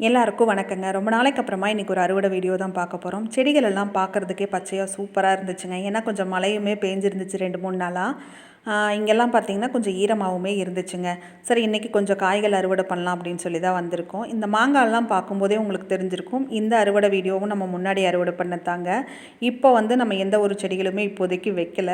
எல்லாருக்கும் வணக்கங்க. ரொம்ப நாளைக்கு அப்புறமா இன்றைக்கி ஒரு அறுவடை வீடியோ தான் பார்க்க போகிறோம் செடிகள் எல்லாம் பார்க்குறதுக்கே பச்சையாக சூப்பராக இருந்துச்சுங்க. ஏன்னா கொஞ்சம் மழையுமே பேஞ்சிருந்துச்சு ரெண்டு மூணு நாளாக இங்கெல்லாம் பார்த்தீங்கன்னா கொஞ்சம் ஈரமாகவுமே இருந்துச்சுங்க. சரி இன்றைக்கி கொஞ்சம் காய்கள் அறுவடை பண்ணலாம் அப்படின்னு சொல்லி தான் வந்திருக்கோம். இந்த மாங்காய்லாம் பார்க்கும்போதே உங்களுக்கு தெரிஞ்சிருக்கும். இந்த அறுவடை வீடியோவும் நம்ம முன்னாடி அறுவடை பண்ணத்தாங்க இப்போ வந்து நம்ம எந்த ஒரு செடிகளுமே இப்போதைக்கு வைக்கல.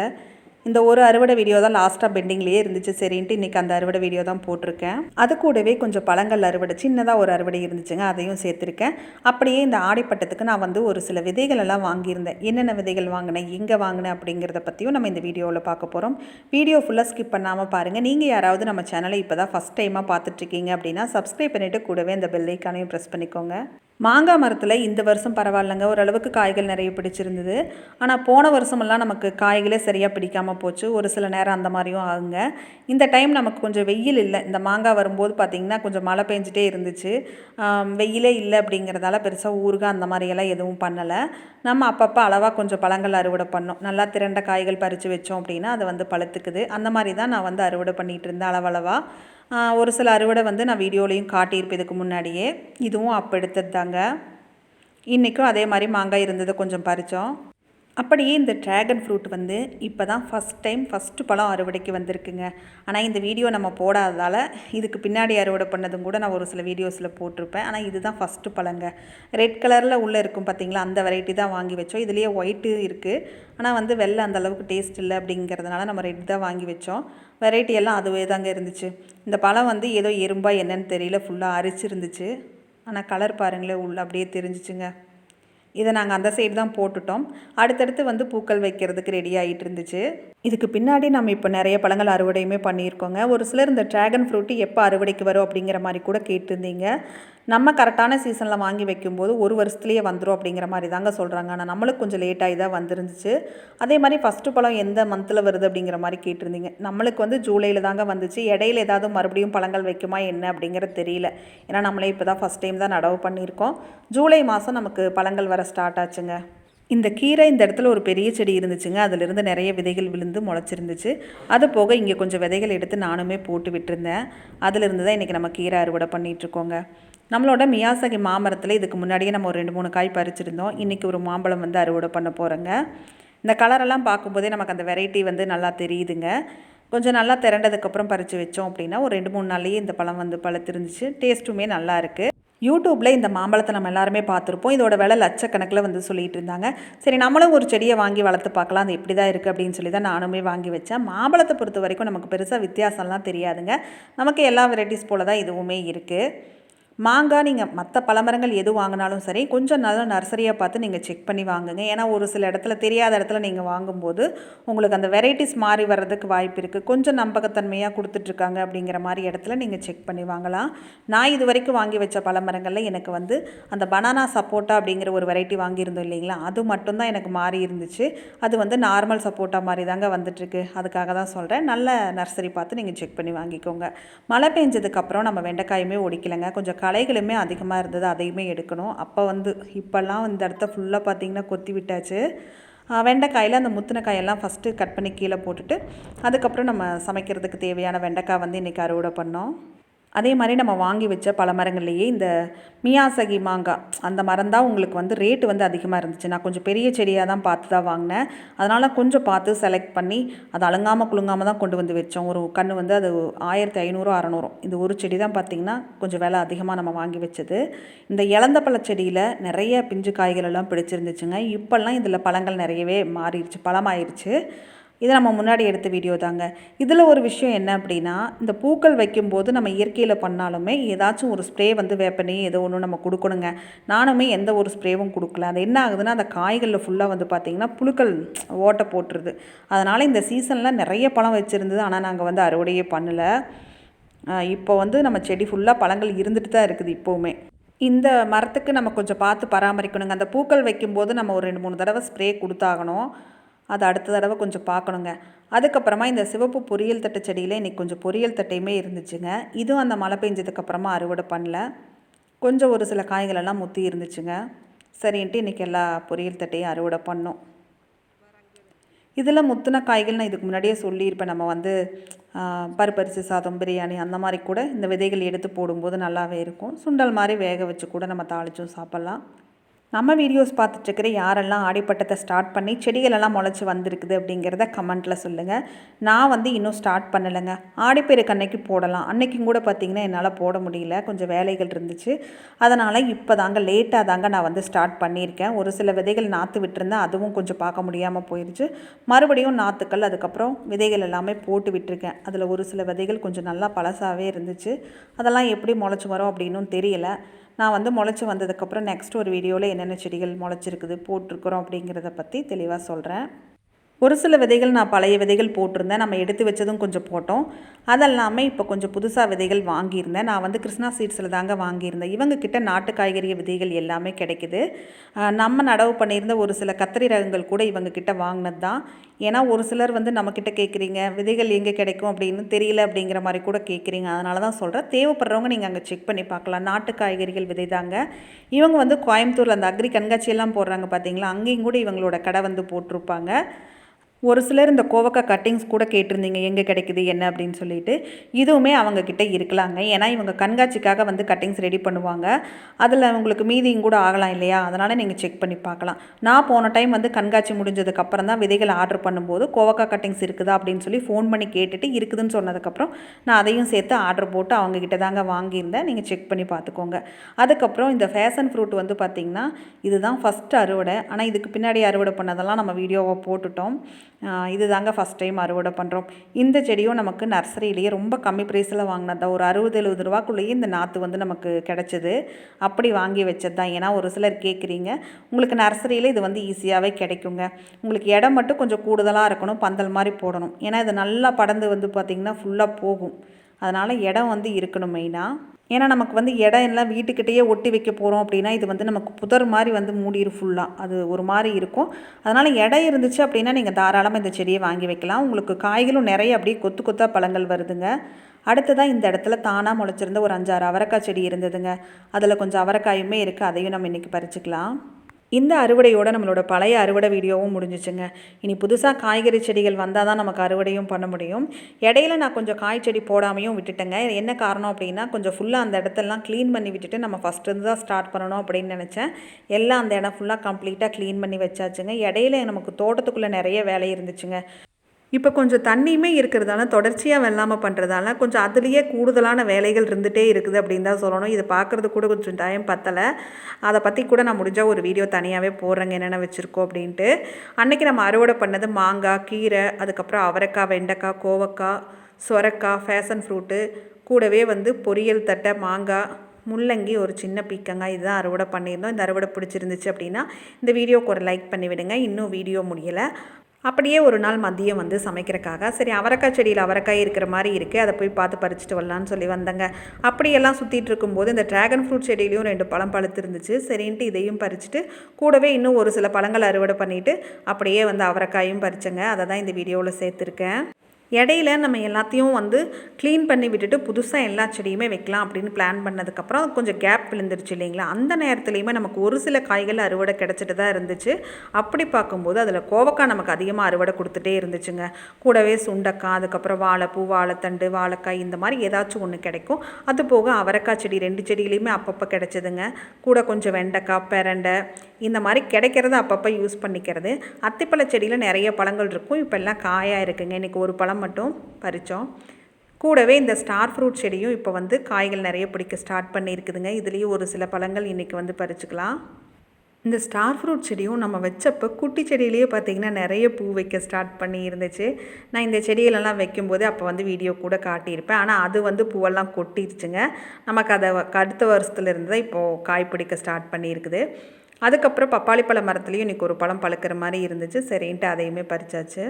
இந்த ஒரு அறுவடை வீடியோ தான் லாஸ்ட்டாக பெண்டிங்லேயே இருந்துச்சு. சரின்ட்டு இன்றைக்கி அந்த அறுவடை வீடியோ தான் போட்டிருக்கேன். அது கூடவே கொஞ்சம் பழங்கள் அறுவடை சின்னதாக ஒரு அறுவடை இருந்துச்சுங்க அதையும் சேர்த்துருக்கேன். அப்படியே இந்த ஆடைப்பட்டத்துக்கு நான் வந்து ஒரு சில விதைகள் எல்லாம் வாங்கியிருந்தேன். என்னென்ன விதைகள் வாங்கினேன் எங்கே வாங்கினேன் அப்படிங்கிறத பற்றியும் நம்ம இந்த வீடியோவில் பார்க்க போகிறோம் வீடியோ ஃபுல்லாக ஸ்கிப் பண்ணாமல் பாருங்கள் நீங்கள் யாராவது நம்ம சேனலை இப்போ தான் ஃபஸ்ட் டைமாக பார்த்துட்ருக்கீங்க அப்படின்னா சப்ஸ்கிரைப் பண்ணிவிட்டு கூடவே இந்த பெல்லைக்கானையும் ப்ரெஸ் பண்ணிக்கோங்க. மாங்காய் மரத்தில் இந்த வருஷம் பரவாயில்லைங்க. ஓரளவுக்கு காய்கள் நிறைய பிடிச்சிருந்தது. ஆனால் போன வருஷமெல்லாம் நமக்கு காய்களே சரியாக பிடிக்காமல் போச்சு. ஒரு சில நேரம் அந்த மாதிரியும் ஆகுங்க. இந்த டைம் நமக்கு கொஞ்சம் வெயில் இல்லை. இந்த மாங்காய் வரும்போது பார்த்திங்கன்னா கொஞ்சம் மழை பெஞ்சிட்டே இருந்துச்சு. வெயிலே இல்லை அப்படிங்கிறதால பெருசாக ஊறுகாய் அந்த மாதிரியெல்லாம் எதுவும் பண்ணலை. நம்ம அப்பப்போ அளவாக கொஞ்சம் பழங்கள் அறுவடை பண்ணோம். நல்லா திரண்ட காய்கள் பறித்து வச்சோம் அப்படின்னா அதை வந்து பழுத்துக்குது. அந்த மாதிரி தான் நான் வந்து அறுவடை பண்ணிகிட்டு இருந்தேன் அளவளவாக ஒரு சில அறுவடை வந்து நான் வீடியோலையும் காட்டியிருப்பேன் இதுக்கு முன்னாடியே. இதுவும் அப்போ எடுத்தது தாங்க. இன்றைக்கும் அதே மாதிரி மாங்காய் இருந்ததை கொஞ்சம் பறித்தோம் அப்படியே இந்த ட்ராகன் ஃப்ரூட் வந்து இப்போ தான் ஃபஸ்ட் டைம் ஃபஸ்ட்டு பழம் அறுவடைக்கு வந்திருக்குங்க. ஆனால் இந்த வீடியோ நம்ம போடாததால் இதுக்கு பின்னாடி அறுவடை பண்ணதும் கூட நான் ஒரு சில வீடியோஸில் போட்டிருப்பேன். ஆனால் இதுதான் ஃபஸ்ட்டு பழங்க. ரெட் கலரில் உள்ளே இருக்கும் பார்த்தீங்களா அந்த வெரைட்டி தான் வாங்கி வச்சோம். இதுலேயே ஒயிட்டு இருக்குது ஆனால் வந்து வெள்ளை அந்த அளவுக்கு டேஸ்ட் இல்லை அப்படிங்கிறதுனால நம்ம ரெட் தான் வாங்கி வச்சோம். வெரைட்டி எல்லாம் அதுவே தாங்க இருந்துச்சு. இந்த பழம் வந்து ஏதோ எறும்பா என்னன்னு தெரியல ஃபுல்லாக அரிச்சிருந்துச்சு. ஆனால் கலர் பாருங்களேன் உள்ள அப்படியே தெரிஞ்சிச்சுங்க. இதை நாங்கள் அந்த சைடு தான் போட்டுட்டோம். அடுத்தடுத்து வந்து பூக்கள் வைக்கிறதுக்கு ரெடி ஆகிட்டு இருந்துச்சு. இதுக்கு பின்னாடி நம்ம இப்போ நிறைய பழங்கள் அறுவடையுமே பண்ணியிருக்கோங்க. ஒரு சிலர் இந்த ட்ராகன் ஃப்ரூட்டு எப்போ அறுவடைக்கு வரும் அப்படிங்கிற மாதிரி கூட கேட்டிருந்தீங்க. நம்ம கரெக்டான சீசனில் வாங்கி வைக்கும்போது ஒரு வருஷத்துலேயே வந்துடும் அப்படிங்கிற மாதிரி தாங்க சொல்கிறாங்க ஆனால் நம்மளுக்கு கொஞ்சம் லேட்டாகி தான் வந்துருந்துச்சு. அதே மாதிரி ஃபஸ்ட்டு பழம் எந்த மந்தில் வருது அப்படிங்கிற மாதிரி கேட்டிருந்தீங்க. நம்மளுக்கு வந்து ஜூலையில் தாங்க வந்துச்சு. இடையில ஏதாவது மறுபடியும் பழங்கள் வைக்குமா என்ன அப்படிங்கிறது தெரியல. ஏன்னா நம்மளே இப்போ தான் ஃபஸ்ட் டைம் தான் நடவு பண்ணியிருக்கோம். ஜூலை மாதம் நமக்கு பழங்கள் வர ஸ்டார்ட் ஆச்சுங்க. இந்த கீரை இந்த இடத்துல ஒரு பெரிய செடி இருந்துச்சுங்க. அதிலிருந்து நிறைய விதைகள் விழுந்து முளைச்சிருந்துச்சு. அது போக இங்கே கொஞ்சம் விதைகள் எடுத்து நானுமே போட்டு விட்டுருந்தேன். அதிலிருந்து தான் இன்றைக்கி நம்ம கீரை அறுவடை பண்ணிகிட்ருக்கோங்க நம்மளோட மியாசகி மாமரத்தில் இதுக்கு முன்னாடியே நம்ம ஒரு ரெண்டு மூணு காய் பறிச்சிருந்தோம். இன்றைக்கி ஒரு மாம்பழம் வந்து அறுவடை பண்ண போகிறோங்க இந்த கலரெல்லாம் பார்க்கும்போதே நமக்கு அந்த வெரைட்டி வந்து நல்லா தெரியுதுங்க. கொஞ்சம் நல்லா திரண்டதுக்கப்புறம் பறித்து வச்சோம் அப்படின்னா ஒரு ரெண்டு மூணு நாள்லேயே இந்த பழம் வந்து பழுத்திருந்துச்சு. டேஸ்ட்டுமே நல்லா இருக்குது யூடியூப்பில் இந்த மாம்பழத்தை நம்ம எல்லாருமே பார்த்துருப்போம். இதோட விலை லட்சக்கணக்கில் வந்து சொல்லிட்டு இருந்தாங்க. சரி நம்மளும் ஒரு செடியை வாங்கி வளர்த்து பார்க்கலாம். அது எப்படி தான் இருக்குது அப்படின்னு சொல்லி தான் நானுமே வாங்கி வச்சேன். மாம்பழத்தை பொறுத்த வரைக்கும் நமக்கு பெருசாக வித்தியாசம்லாம் தெரியாதுங்க. நமக்கு எல்லா வெரைட்டிஸ் போல் தான் இதுவுமே இருக்குது. மாங்காய் நீங்கள் மற்ற பழமரங்கள் எது வாங்கினாலும் சரி கொஞ்சம் நல்லா நர்சரியாக பார்த்து நீங்கள் செக் பண்ணி வாங்குங்க. ஏன்னா ஒரு சில இடத்துல தெரியாத இடத்துல நீங்கள் வாங்கும்போது உங்களுக்கு அந்த வெரைட்டிஸ் மாறி வர்றதுக்கு வாய்ப்பு இருக்குது கொஞ்சம் நம்பகத்தன்மையாக கொடுத்துட்ருக்காங்க அப்படிங்கிற மாதிரி இடத்துல நீங்கள் செக் பண்ணி வாங்கலாம். நான் இது வரைக்கும் வாங்கி வச்ச பழமரங்களில் எனக்கு வந்து அந்த பனானா சப்போட்டா அப்படிங்கிற ஒரு வெரைட்டி வாங்கியிருந்தோம் இல்லைங்களா? அது மட்டும்தான் எனக்கு மாறி இருந்துச்சு. அது வந்து நார்மல் சப்போட்டா மாதிரி தாங்க வந்துட்டுருக்கு அதுக்காக தான் சொல்கிறேன் நல்ல நர்சரி பார்த்து நீங்கள் செக் பண்ணி வாங்கிக்கோங்க. மழை பெஞ்சதுக்கப்புறம் நம்ம வெண்டைக்காயுமே ஒடிக்கலைங்க. கொஞ்சம் களைகளுமே அதிகமாக இருந்தது அதையுமே எடுக்கணும். அப்போ வந்து இப்போல்லாம் இந்த இடத்த ஃபுல்லாக பார்த்திங்கன்னா கொத்தி விட்டாச்சு. வெண்டைக்காயில் அந்த முத்தின காயெல்லாம் ஃபஸ்ட்டு கட் பண்ணி கீழே போட்டுட்டு அதுக்கப்புறம் நம்ம சமைக்கிறதுக்கு தேவையான வெண்டைக்காய் வந்து இன்றைக்கி அறுவடை பண்ணோம். அதே மாதிரி நம்ம வாங்கி வச்ச பல மரங்கள்லேயே இந்த மியாசகி மாங்காய் அந்த மரம் தான் உங்களுக்கு வந்து ரேட்டு வந்து அதிகமாக இருந்துச்சு. நான் கொஞ்சம் பெரிய செடியாக தான் பார்த்து தான் வாங்கினேன். அதனால் கொஞ்சம் பார்த்து செலக்ட் பண்ணி அது அலங்காமல் குலுங்காமல் தான் கொண்டு வந்து வச்சோம். ஒரு கன்று வந்து அது ஆயிரத்தி ஐநூறு அறநூறும் இந்த ஒரு செடி தான் பார்த்திங்கன்னா கொஞ்சம் விலை அதிகமாக நம்ம வாங்கி வச்சது. இந்த இளந்த பழ செடியில் நிறைய பிஞ்சு காய்கள் எல்லாம் பிடிச்சிருந்துச்சுங்க. இப்போல்லாம் இதில் பழங்கள் நிறையவே மாறிடுச்சு பழமாயிருச்சு. இது நம்ம முன்னாடி எடுத்த வீடியோ தாங்க. இதில் ஒரு விஷயம் என்ன அப்படின்னா இந்த பூக்கள் வைக்கும்போது நம்ம இயற்கையில் பண்ணாலுமே ஏதாச்சும் ஒரு ஸ்ப்ரே வந்து வேப்பனே ஏதோ ஒன்று நம்ம கொடுக்கணுங்க. நானுமே எந்த ஒரு ஸ்ப்ரேவும் கொடுக்கல. அது என்ன ஆகுதுன்னா அந்த காய்களில் ஃபுல்லாக வந்து பார்த்திங்கன்னா புழுக்கள் ஓட்டை போட்டுருது. அதனால் இந்த சீசனில் நிறைய பழம் வச்சுருந்தது. ஆனால் நாங்கள் வந்து அறுவடையே பண்ணலை. இப்போ வந்து நம்ம செடி ஃபுல்லாக பழங்கள் இருந்துட்டு தான் இருக்குது இப்போவுமே. இந்த மரத்துக்கு நம்ம கொஞ்சம் பார்த்து பராமரிக்கணுங்க. அந்த பூக்கள் வைக்கும்போது நம்ம ஒரு ரெண்டு மூணு தடவை ஸ்ப்ரே கொடுத்தாகணும். அது அடுத்த தடவை கொஞ்சம் பார்க்கணுங்க. அதுக்கப்புறமா இந்த சிவப்பு பொரியல் தட்டு செடியில் இன்றைக்கி கொஞ்சம் பொரியல் தட்டையுமே இருந்துச்சுங்க. இதுவும் அந்த மழை பெஞ்சதுக்கப்புறமா அறுவடை பண்ணல. கொஞ்சம் ஒரு சில காய்களெல்லாம் முற்றி இருந்துச்சுங்க. சரின்ட்டு இன்றைக்கி எல்லா பொரியல் தட்டையும் அறுவடை பண்ணோம். இதில் முத்தின காய்கள் நான் இதுக்கு முன்னாடியே சொல்லியிருப்பேன். நம்ம வந்து பருப்பரிசி சாதம் பிரியாணி அந்த மாதிரி கூட இந்த விதைகள் எடுத்து போடும்போது நல்லாவே இருக்கும். சுண்டல் மாதிரி வேக வச்சு கூட நம்ம தாளிச்சும் சாப்பிட்லாம். நம்ம வீடியோஸ் பார்த்துட்ருக்கிற யாரெல்லாம் ஆடிப்பட்டத்தை ஸ்டார்ட் பண்ணி செடிகளெல்லாம் முளைச்சி வந்திருக்குது அப்படிங்கிறத கமெண்ட்டில் சொல்லுங்கள் நான் வந்து இன்னும் ஸ்டார்ட் பண்ணலைங்க. ஆடிப்பெருக்கு அன்னைக்கு போடலாம். அன்னைக்கும் கூட பார்த்திங்கன்னா என்னால் போட முடியல. கொஞ்சம் வேலைகள் இருந்துச்சு. அதனால் இப்போ தாங்க லேட்டாக தாங்க நான் வந்து ஸ்டார்ட் பண்ணியிருக்கேன். ஒரு சில விதைகள் நாற்று விட்டுருந்தேன் அதுவும் கொஞ்சம் பார்க்க முடியாமல் போயிடுச்சு மறுபடியும் நாற்றுக்கள் அதுக்கப்புறம் விதைகள் எல்லாமே போட்டு விட்டுருக்கேன். அதில் ஒரு சில விதைகள் கொஞ்சம் நல்லா பழசாகவே இருந்துச்சு. அதெல்லாம் எப்படி முளைச்சி வரும் அப்படின்னும் தெரியல. நான் வந்து முளைச்சி வந்ததுக்கப்புறம் நெக்ஸ்ட் ஒரு வீடியோவில் என்னென்ன செடிகள் முளைச்சிருக்குது போட்டிருக்கிறோம் அப்படிங்கிறத பற்றி தெளிவாக சொல்கிறேன் ஒரு சில விதைகள் நான் பழைய விதைகள் போட்டிருந்தேன். நம்ம எடுத்து வச்சதும் கொஞ்சம் போட்டோம். அதெல்லாமே இப்போ கொஞ்சம் புதுசாக விதைகள் வாங்கியிருந்தேன். நான் வந்து கிருஷ்ணா சீட்ஸில் தாங்க வாங்கியிருந்தேன். இவங்க கிட்ட நாட்டு காய்கறி விதைகள் எல்லாமே கிடைக்குது. நம்ம நடவு பண்ணியிருந்த ஒரு சில கத்திரி ரகங்கள் கூட இவங்க கிட்ட வாங்கினது தான் ஏன்னா ஒரு சிலர் வந்து நம்மக்கிட்ட கேட்குறீங்க விதைகள் எங்கே கிடைக்கும் அப்படின்னு தெரியல அப்படிங்கிற மாதிரி கூட கேட்குறீங்க. அதனால தான் சொல்கிறேன் தேவைப்படுறவங்க நீங்கள் அங்கே செக் பண்ணி பார்க்கலாம். நாட்டு காய்கறிகள் விதை தாங்க. இவங்க வந்து கோயம்புத்தூரில் அந்த அக்ரி கண்காட்சியெல்லாம் போடுறாங்க பார்த்தீங்களா அங்கேயும் கூட இவங்களோட கடை வந்து போட்டிருப்பாங்க. ஒரு சிலர் இந்த கோவக்காய் கட்டிங்ஸ் கூட கேட்டிருந்தீங்க எங்கே கிடைக்குது என்ன அப்படின்னு சொல்லிட்டு. இதுவுமே அவங்கக்கிட்ட இருக்கலாங்க. ஏன்னா இவங்க கண்காட்சிக்காக வந்து கட்டிங்ஸ் ரெடி பண்ணுவாங்க. அதில் உங்களுக்கு மீதியும் கூட ஆகலாம் இல்லையா? அதனால் நீங்கள் செக் பண்ணி பார்க்கலாம். நான் போன டைம் வந்து கண்காட்சி முடிஞ்சதுக்கப்புறம் தான் விதைகள் ஆர்டர் பண்ணும்போது கோவக்காய் கட்டிங்ஸ் இருக்குதா அப்படின்னு சொல்லி ஃபோன் பண்ணி கேட்டுட்டு இருக்குதுன்னு சொன்னதுக்கப்புறம் நான் அதையும் சேர்த்து ஆர்டர் போட்டு அவங்கக்கிட்ட தாங்க வாங்கியிருந்தேன். நீங்கள் செக் பண்ணி பார்த்துக்கோங்க. அதுக்கப்புறம் இந்த ஃபேஷன் ஃப்ரூட் வந்து பார்த்திங்கன்னா இதுதான் ஃபஸ்ட்டு அறுவடை. ஆனால் இதுக்கு பின்னாடி அறுவடை பண்ணதெல்லாம் நம்ம வீடியோவை போட்டுட்டோம். இது தாங்க ஃபஸ்ட் டைம் அறுவடை பண்ணுறோம் இந்த செடியும் நமக்கு நர்சரியிலேயே ரொம்ப கம்மி ப்ரைஸில் வாங்கினது தான் ஒரு அறுபது எழுபது ரூபாக்குள்ளேயே இந்த நாற்று வந்து நமக்கு கிடச்சிது. அப்படி வாங்கி வச்சது தான் ஏன்னா ஒரு சிலர் கேட்குறீங்க உங்களுக்கு நர்சரியில் இது வந்து ஈஸியாகவே கிடைக்குங்க. உங்களுக்கு இடம் மட்டும் கொஞ்சம் கூடுதலாக இருக்கணும் பந்தல் மாதிரி போடணும். ஏன்னா இது நல்லா படந்து வந்து பார்த்திங்கன்னா ஃபுல்லாக போகும். அதனால் இடம் வந்து இருக்கணும் மெயினாக ஏன்னா நமக்கு வந்து இடம் எல்லாம் வீட்டுக்கிட்டேயே ஒட்டி வைக்க போகிறோம் அப்படின்னா இது வந்து நமக்கு புதர் மாதிரி வந்து மூடிடும் ஃபுல்லாக அது ஒரு மாதிரி இருக்கும். அதனால் இடம் இருந்துச்சு அப்படின்னா நீங்கள் தாராளமாக இந்த செடியை வாங்கி வைக்கலாம். உங்களுக்கு காய்களும் நிறைய அப்படியே கொத்து கொத்தாக பழங்கள் வருதுங்க. அடுத்ததாக இந்த இடத்துல தானாக முளைச்சிருந்த ஒரு அஞ்சாறு அவரைக்காய் செடி இருந்ததுங்க. அதில் கொஞ்சம் அவரைக்காயுமே இருக்குது அதையும் நம்ம இன்றைக்கி பறிச்சுக்கலாம். இந்த அறுவடையோட நம்மளோட பழைய அறுவடை வீடியோவும் முடிஞ்சிச்சுங்க. இனி புதுசாக காய்கறி செடிகள் வந்தால் தான் நமக்கு அறுவடையும் பண்ண முடியும். இடையில நான் கொஞ்சம் காய் செடி போடாமையும் விட்டுட்டேங்க. என்ன காரணம் அப்படின்னா கொஞ்சம் ஃபுல்லாக அந்த இடத்தெல்லாம் க்ளீன் பண்ணி விட்டுட்டு நம்ம ஃபஸ்ட்டு தான் ஸ்டார்ட் பண்ணணும் அப்படின்னு நினச்சேன். எல்லாம் அந்த இடம் ஃபுல்லாக கம்ப்ளீட்டாக க்ளீன் பண்ணி வச்சாச்சுங்க. இடையில நமக்கு தோட்டத்துக்குள்ளே நிறைய வேலை இருந்துச்சுங்க. இப்போ கொஞ்சம் தண்ணியுமே இருக்கிறதால தொடர்ச்சியாக வெள்ளாமல் பண்ணுறதால கொஞ்சம் அதுலேயே கூடுதலான வேலைகள் இருந்துகிட்டே இருக்குது அப்படின்னு தான் சொல்லணும். இது பார்க்குறது கூட கொஞ்சம் டைம் பத்தலை. அதை பற்றி கூட நான் முடிஞ்சால் ஒரு வீடியோ தனியாகவே போடுறேங்க. என்னென்ன வச்சுருக்கோம் அப்படின்ட்டு. அன்றைக்கி நம்ம அறுவடை பண்ணது மாங்காய் கீரை அதுக்கப்புறம் அவரைக்காய் வெண்டைக்காய் கோவக்காய் சொரக்காய் ஃபேஷன் ஃப்ரூட்டு கூடவே வந்து பொரியல் தட்டை மாங்காய் முள்ளங்கி ஒரு சின்ன பீக்கங்காய் இதுதான் அறுவடை பண்ணியிருந்தோம். இந்த அறுவடை பிடிச்சிருந்துச்சு அப்படின்னா இந்த வீடியோக்கு ஒரு லைக் பண்ணி விடுங்க இன்னும் வீடியோ முடியலை. அப்படியே ஒரு நாள் மதியம் வந்து சமைக்கிறக்காக சரி அவரைக்காய் செடியில் அவரைக்காய் இருக்கிற மாதிரி இருக்குது அதை போய் பார்த்து பறிச்சுட்டு வரலான்னு சொல்லி வந்தேங்க. அப்படியெல்லாம் சுற்றிட்டு இருக்கும்போது இந்த ட்ராகன் ஃப்ரூட் செடியிலையும் ரெண்டு பழம் பழுத்து இருந்துச்சு சரின்ட்டு இதையும் பறிச்சுட்டு கூடவே இன்னும் ஒரு சில பழங்கள் அறுவடை பண்ணிவிட்டு அப்படியே வந்து அவரைக்காயும் பறிச்சேங்க. அதை தான் இந்த வீடியோவில் சேர்த்துருக்கேன். இடையில நம்ம எல்லாத்தையும் வந்து க்ளீன் பண்ணி விட்டுட்டு புதுசாக எல்லா செடியுமே வைக்கலாம் அப்படின்னு பிளான் பண்ணதுக்கப்புறம் கொஞ்சம் கேப் விழுந்துருச்சு இல்லைங்களா? அந்த நேரத்துலையுமே நமக்கு ஒரு சில காய்கள் அறுவடை கிடச்சிட்டு தான் இருந்துச்சு. அப்படி பார்க்கும்போது அதில் கோவக்காய் நமக்கு அதிகமாக அறுவடை கொடுத்துட்டே இருந்துச்சுங்க. கூடவே சுண்டக்காய் அதுக்கப்புறம் வாழைப்பூ வாழைத்தண்டு வாழைக்காய் இந்த மாதிரி ஏதாச்சும் ஒன்று கிடைக்கும். அது போக அவரைக்காய் செடி ரெண்டு செடியிலையுமே அப்பப்போ கிடச்சிதுங்க. கூட கொஞ்சம் வெண்டைக்காய் பெரண்டை இந்த மாதிரி கிடைக்கிறத அப்பப்போ யூஸ் பண்ணிக்கிறது. அத்திப்பழ செடியில் நிறைய பழங்கள் இருக்கும். இப்போ எல்லாம் காயாக இருக்குங்க. இன்றைக்கி ஒரு பழம் மட்டும் பறித்தோம். கூடவே இந்த ஸ்டார் ஃப்ரூட் செடியும் இப்போ வந்து காய்கள் நிறைய பிடிக்க ஸ்டார்ட் பண்ணியிருக்குதுங்க. இதுலேயும் ஒரு சில பழங்கள் இன்றைக்கி வந்து பறிச்சுக்கலாம். இந்த ஸ்டார் ஃப்ரூட் செடியும் நம்ம வச்சப்போ குட்டி செடியிலேயே பார்த்திங்கன்னா நிறைய பூ வைக்க ஸ்டார்ட் பண்ணி இருந்துச்சு நான் இந்த செடிகளெல்லாம் வைக்கும்போது அப்போ வந்து வீடியோ கூட காட்டியிருப்பேன். ஆனால் அது வந்து பூவெல்லாம் கொட்டிருச்சுங்க. நமக்கு அதை அடுத்த வருஷத்துலேருந்து தான் இப்போது காய் பிடிக்க ஸ்டார்ட் பண்ணியிருக்குது. அதுக்கப்புறம் பப்பாளி பழ மரத்துலேயும் இன்றைக்கி ஒரு பழம் பழுக்கிற மாதிரி இருந்துச்சு. சரின்ட்டு அதையுமே பறிச்சாச்சு.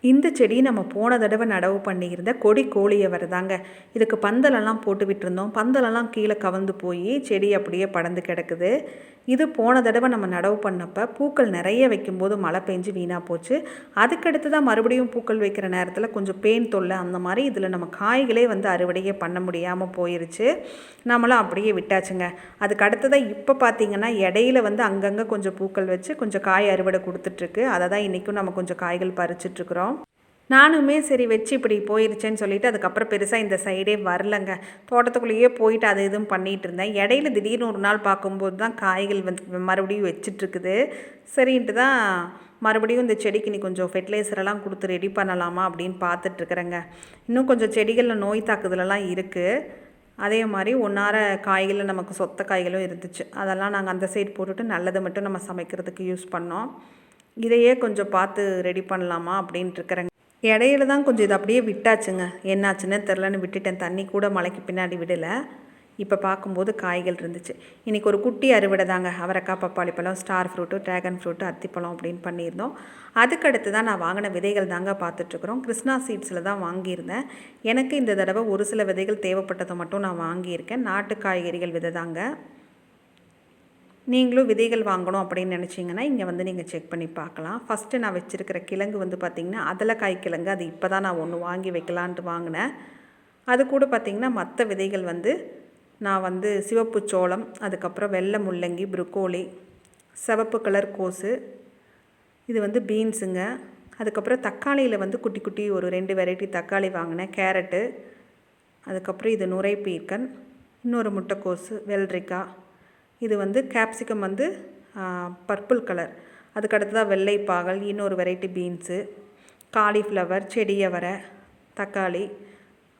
இந்த செடி நம்ம போன தடவை நடவு பண்ணியிருந்த கொடி கோழியை வருதாங்க இதுக்கு பந்தலெல்லாம் போட்டு விட்டுருந்தோம். பந்தலெல்லாம் கீழே கவர்ந்து போய் செடி அப்படியே படந்து கிடக்குது. இது போன தடவை நம்ம நடவு பண்ணப்போ பூக்கள் நிறைய வைக்கும்போது மழை பெஞ்சு வீணாக போச்சு. அதுக்கடுத்து தான் மறுபடியும் பூக்கள் வைக்கிற நேரத்தில் கொஞ்சம் பேன் தொல்லை அந்த மாதிரி இதில் நம்ம காய்களே வந்து அறுவடையே பண்ண முடியாமல் போயிருச்சு. நம்மளும் அப்படியே விட்டாச்சுங்க. அதுக்கு அடுத்ததாக இப்போ பார்த்திங்கன்னா இடையில வந்து அங்கங்கே கொஞ்சம் பூக்கள் வச்சு கொஞ்சம் காய் அறுவடை கொடுத்துட்ருக்கு அதை தான் இன்றைக்கும் நம்ம கொஞ்சம் காய்கள் பறிச்சிட்ருக்குறோம் நானுமே சரி வச்சு இப்படி போயிருச்சேன்னு சொல்லிட்டு அதுக்கப்புறம் பெருசாக இந்த சைடே வரலங்க. தோட்டத்துக்குள்ளேயே போயிட்டு அது இதுவும் பண்ணிகிட்டு இருந்தேன். இடையில திடீர்னு ஒரு நாள் பார்க்கும்போது தான் காய்கள் வந்து மறுபடியும் வச்சிட்ருக்குது. சரின்ட்டு தான் மறுபடியும் இந்த செடிக்கு நீ கொஞ்சம் ஃபெர்டிலைசரெல்லாம் கொடுத்து ரெடி பண்ணலாமா அப்படின்னு பார்த்துட்ருக்குறேங்க. இன்னும் கொஞ்சம் செடிகளில் நோய் தாக்குதலெல்லாம் இருக்குது அதே மாதிரி ஒன்றார காய்களில் நமக்கு சொத்த காய்களும் இருந்துச்சு. அதெல்லாம் நாங்கள் அந்த சைடு போட்டுட்டு நல்லதை மட்டும் நம்ம சமைக்கிறதுக்கு யூஸ் பண்ணோம். இதையே கொஞ்சம் பார்த்து ரெடி பண்ணலாமா அப்படின்ட்டு இருக்கிறேங்க இடையில தான் கொஞ்சம் இது அப்படியே விட்டாச்சுங்க. என்னாச்சுன்னு தெரிலன்னு விட்டுட்டேன். தண்ணி கூட மலைக்கு பின்னாடி விடலை. இப்போ பார்க்கும்போது காய்கள் இருந்துச்சு. இன்றைக்கி ஒரு குட்டி அறுவடை தாங்க. அவரைக்காய் பப்பாளி பழம் ஸ்டார் ஃப்ரூட்டு ட்ராகன் ஃப்ரூட்டு அத்திப்பழம் அப்படின்னு பண்ணியிருந்தோம். அதுக்கடுத்து தான் நான் வாங்கின விதைகள் தாங்க பார்த்துட்ருக்குறோம் கிருஷ்ணா சீட்ஸில் தான் வாங்கியிருந்தேன். எனக்கு இந்த தடவை ஒரு சில விதைகள் தேவைப்பட்டதை மட்டும் நான் வாங்கியிருக்கேன். நாட்டு காய்கறிகள் விதை தாங்க. நீங்களும் விதைகள் வாங்கணும் அப்படின்னு நினச்சிங்கன்னா இங்கே வந்து நீங்கள் செக் பண்ணி பார்க்கலாம். ஃபஸ்ட்டு நான் வச்சுருக்கிற கிழங்கு வந்து பார்த்திங்கன்னா அதலக்காய் கிழங்கு அது இப்போ தான் நான் ஒன்று வாங்கி வைக்கலான்ட்டு வாங்கினேன். அது கூட பார்த்திங்கன்னா மற்ற விதைகள் வந்து நான் வந்து சிவப்பு சோளம் அதுக்கப்புறம் வெள்ளை முள்ளங்கி புரோக்கோலி சிவப்பு கலர் கோஸு இது வந்து பீன்ஸுங்க அதுக்கப்புறம் தக்காளியில் வந்து குட்டி குட்டி ஒரு ரெண்டு வெரைட்டி தக்காளி வாங்கினேன் கேரட்டு அதுக்கப்புறம் இது நுரை பீர்க்கன் இன்னொரு முட்டைக்கோஸு வெள்ளரிக்காய் இது வந்து கேப்சிகம் வந்து பர்பிள் கலர் அதுக்கு தான் வெள்ளைப்பாகல் இன்னொரு வெரைட்டி பீன்ஸு காலிஃப்ளவர் செடியவரை தக்காளி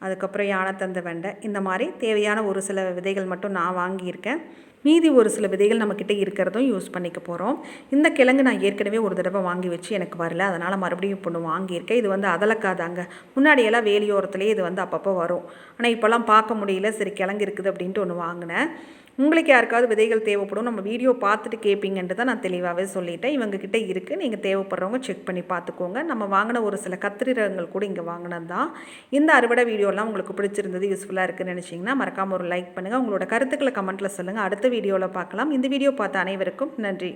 அதுக்கப்புறம் யானைத்தந்த வெண்டை. இந்த மாதிரி தேவையான ஒரு சில விதைகள் மட்டும் நான் வாங்கியிருக்கேன். மீதி ஒரு சில விதைகள் நம்மக்கிட்ட இருக்கிறதும் யூஸ் பண்ணிக்க போகிறோம் இந்த கிழங்கு நான் ஏற்கனவே ஒரு தடவை வாங்கி வச்சு எனக்கு வரல. அதனால் மறுபடியும் இப்போ ஒன்று வாங்கியிருக்கேன். இது வந்து அதலக்காதாங்க முன்னாடியெல்லாம் வேலியோரத்துலேயே இது வந்து அப்பப்போ வரும். ஆனால் இப்போல்லாம் பார்க்க முடியல. சரி கிழங்கு இருக்குது அப்படின்ட்டு ஒன்று வாங்கினேன். உங்களுக்கு யாருக்காவது விதைகள் தேவைப்படும் நம்ம வீடியோ பார்த்துட்டு கேட்பீங்கன்ட்டு தான் நான் தெளிவாகவே சொல்லிட்டேன். இவங்கக்கிட்ட இருக்குது நீங்கள் தேவைப்படுறவங்க செக் பண்ணி பார்த்துக்கோங்க. நம்ம வாங்கின ஒரு சில கத்திரி ரகங்கள் கூட இங்கே வாங்கினது தான் இந்த அறுவடை வீடியோலாம் உங்களுக்கு பிடிச்சிருந்தது யூஸ்ஃபுல்லாக இருக்குதுன்னு நினச்சிங்கன்னா மறக்காமல் ஒரு லைக் பண்ணுங்கள் உங்களோட கருத்துக்களை கமெண்ட்டில் சொல்லுங்கள் அடுத்த வீடியோவில் பார்க்கலாம். இந்த வீடியோ பார்த்த அனைவருக்கும் நன்றி.